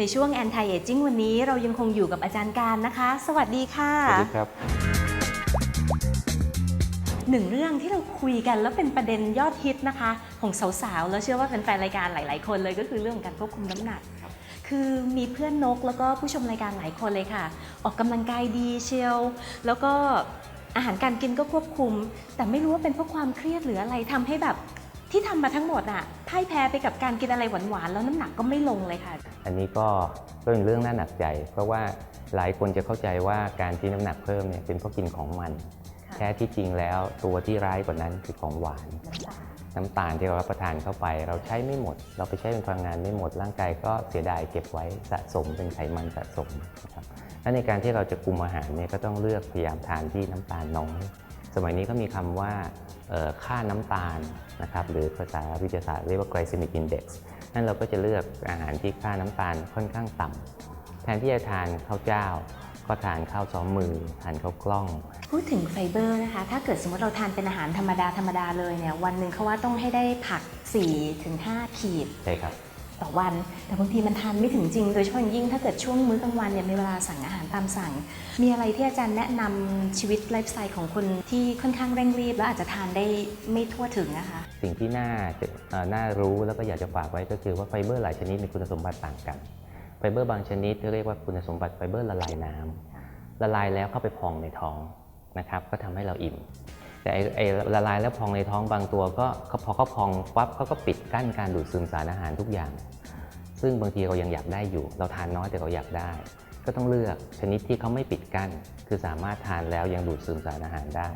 ในช่วง Anti Aging วันนี้เรายังคงอยู่กับอาจารย์การนะคะ สวัสดีค่ะ สวัสดีครับ หนึ่งเรื่องที่เราคุยกันแล้วเป็นประเด็นยอดฮิตนะคะ ของสาวๆ แล้วเชื่อว่าแฟนๆรายการหลาย ๆ คนเลยก็คือเรื่องของการควบคุมน้ำหนัก คือมีเพื่อนนกแล้วก็ผู้ชมรายการหลายคนเลยค่ะ ออกกำลังกายดีเชียวแล้วก็อาหารการกินก็ควบคุม แต่ไม่รู้ว่าเป็นเพราะความเครียดหรืออะไรทำให้แบบ ที่ทำมาทั้งหมดอะพ่ายแพ้ไปกับการกินอะไรหวานๆ แล้วน้ำหนักก็ไม่ลงเลยค่ะ อันนี้ก็เป็นเรื่องน่าหนักใจ เพราะว่าหลายคนจะเข้าใจว่าการที่น้ำหนักเพิ่มเนี่ยเป็นเพราะกินของมัน ค่ะ แท้ที่จริงแล้วตัวที่ร้ายกว่านั้นคือของหวานน้ำตาลที่เรารับประทานเข้าไป เราใช้ไม่หมด เราไปใช้เป็นพลังงานไม่หมดร่างกายก็เสียดายเก็บไว้สะสมเป็นไขมันสะสมนะครับและในการที่เราจะคุมอาหารเนี่ยก็ต้องเลือกพยายามทานที่น้ำตาลน้อย สมัยนี้ก็มีคำว่าเอ่อค่าน้ำตาลนะครับหรือภาษาวิทยาศาสตร์เรียกว่า glycemic index นั่นเราก็จะเลือกอาหารที่ค่าน้ำตาลค่อนข้างต่ำแทนที่จะทานข้าวเจ้า ก็ทานข้าวซ้อมมือ ทานข้าวกล้อง พูดถึงไฟเบอร์นะคะ ถ้าเกิดสมมติเราทานเป็นอาหารธรรมดาธรรมดาเลยเนี่ยวันหนึ่งเขาว่าต้องให้ได้ผัก 4-5ถึง5ขีดใช่ครับ ต่อวัน แต่บางทีมันทานไม่ถึงจริง โดยเฉพาะอย่างยิ่งถ้าเกิดช่วงมื้อกลางวันเนี่ยมีเวลาสั่งอาหารตามสั่ง มีอะไรที่อาจารย์แนะนำชีวิตไลฟ์สไตล์ของคนที่ค่อนข้างเร่งรีบ แล้วอาจจะทานได้ไม่ทั่วถึงนะคะ สิ่งที่น่าจะเอ่อน่ารู้แล้วก็อยากจะฝากไว้ก็คือว่าไฟเบอร์หลายชนิดมีคุณสมบัติต่างกัน ไฟเบอร์บางชนิดเรียกว่าคุณสมบัติไฟเบอร์ละลายน้ำละลายแล้วเข้าไปพองในท้องนะครับ ก็ทำให้เราอิ่ม แต่ไอ้ไอละลายแล้วพองในท้องบางตัวก็พอเขาพองปั๊บเขาก็ปิดกั้นการดูดซึมสารอาหารทุกอย่าง ซึ่งบางทีเรายังอยากได้อยู่ เราทานน้อยแต่เราอยากได้ ก็ต้องเลือกชนิดที่เขาไม่ปิดกั้น คือสามารถทานแล้วยังดูดซึมสารอาหารได้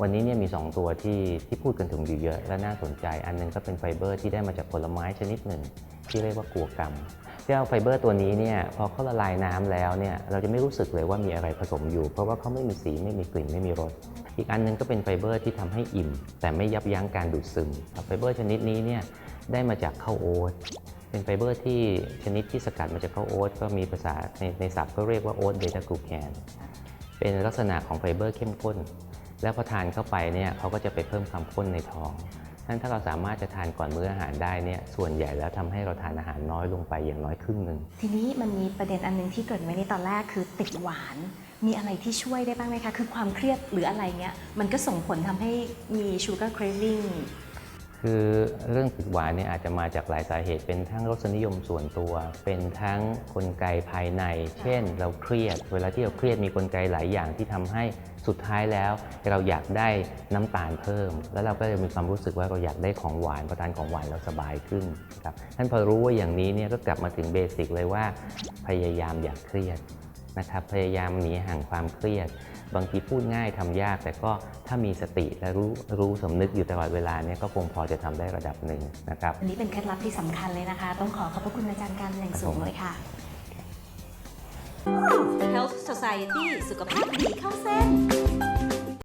วันนี้เนี่ยมี 2 ตัวที่ที่พูดกันถึงอยู่เยอะ และน่าสนใจ อันหนึงก็เป็นไฟเบอร์ที่ได้มาจากผลไม้ชนิดหนึ่ง ที่เรียกว่ากัวกรัมที่าไฟเบอร์ตัวนี้เนี่ยพอเขาละลายน้ำแล้วเนี่ยเราจะไม่รู้สึกเลยว่ามีอะไรผสมอยู่ เพราะว่าเขาไม่มีสีไม่มีกลิ่นไม่มีรส อีกอันหนึงก็เป็นไฟเบอร์ที่ทำให้อิ่ม แต่ไม่ยับยั้งการดูดซึมไฟเบอร์ชนิดนี้เนี่ยได้มาจากข้าวโอ๊ตเป็นไฟเบอร์ที่ชนิดที่สกัดมาจากข้าวโอ๊ตก็มีภาษาในในศัพท์ก็เรียกว่าโอ๊ตเบต้ากลูแคนเป็นลักษณะของไฟเบอร์เข้มข้น แล้วพอทานเข้าไปเนี่ยเขาก็จะไปเพิ่มความข้นในท้อง นั้นถ้าเราสามารถจะทานก่อนมื้ออาหารได้เนี่ยส่วนใหญ่แล้วทำให้เราทานอาหารน้อยลงไปอย่างน้อยครึ่งหนึ่งทีนี้มันมีประเด็นอันหนึงที่เกิดไว้ในตอนแรกคือติดหวาน มีอะไรที่ช่วยได้บ้างไหมคะ คือความเครียดหรืออะไรเงี้ยมันก็ส่งผลทำให้มี sugar craving คือเรื่องติดหวานเนี่ยอาจจะมาจากหลายสาเหตุ เป็นทั้งรสนิยมส่วนตัว เป็นทั้งกลไกภายใน เช่น เราเครียด เวลาที่เราเครียดมีกลไกหลายอย่างที่ทำให้สุดท้ายแล้ว เราอยากได้น้ำตาลเพิ่ม แล้วเราก็จะมีความรู้สึกว่าเราอยากได้ของหวานพอทานของหวานเราสบายขึ้นนะครับท่านพอรู้ว่าอย่างนี้เนี่ยก็กลับมาถึงเบสิกเลยว่า พยายามอย่าเครียด นะครับพยายามหนีห่างความเครียด บางทีพูดง่ายทำยาก แต่ก็ถ้ามีสติและรู้รู้สำนึกอยู่ตลอดเวลาเนี่ยก็คงพอจะทำได้ระดับหนึ่งนะครับอันนี้เป็นเคล็ดลับที่สำคัญเลยนะคะ ต้องขอขอบพระคุณอาจารย์การอย่างสูงเลยค่ะ Health Society สุขภาพดีเข้าเส้น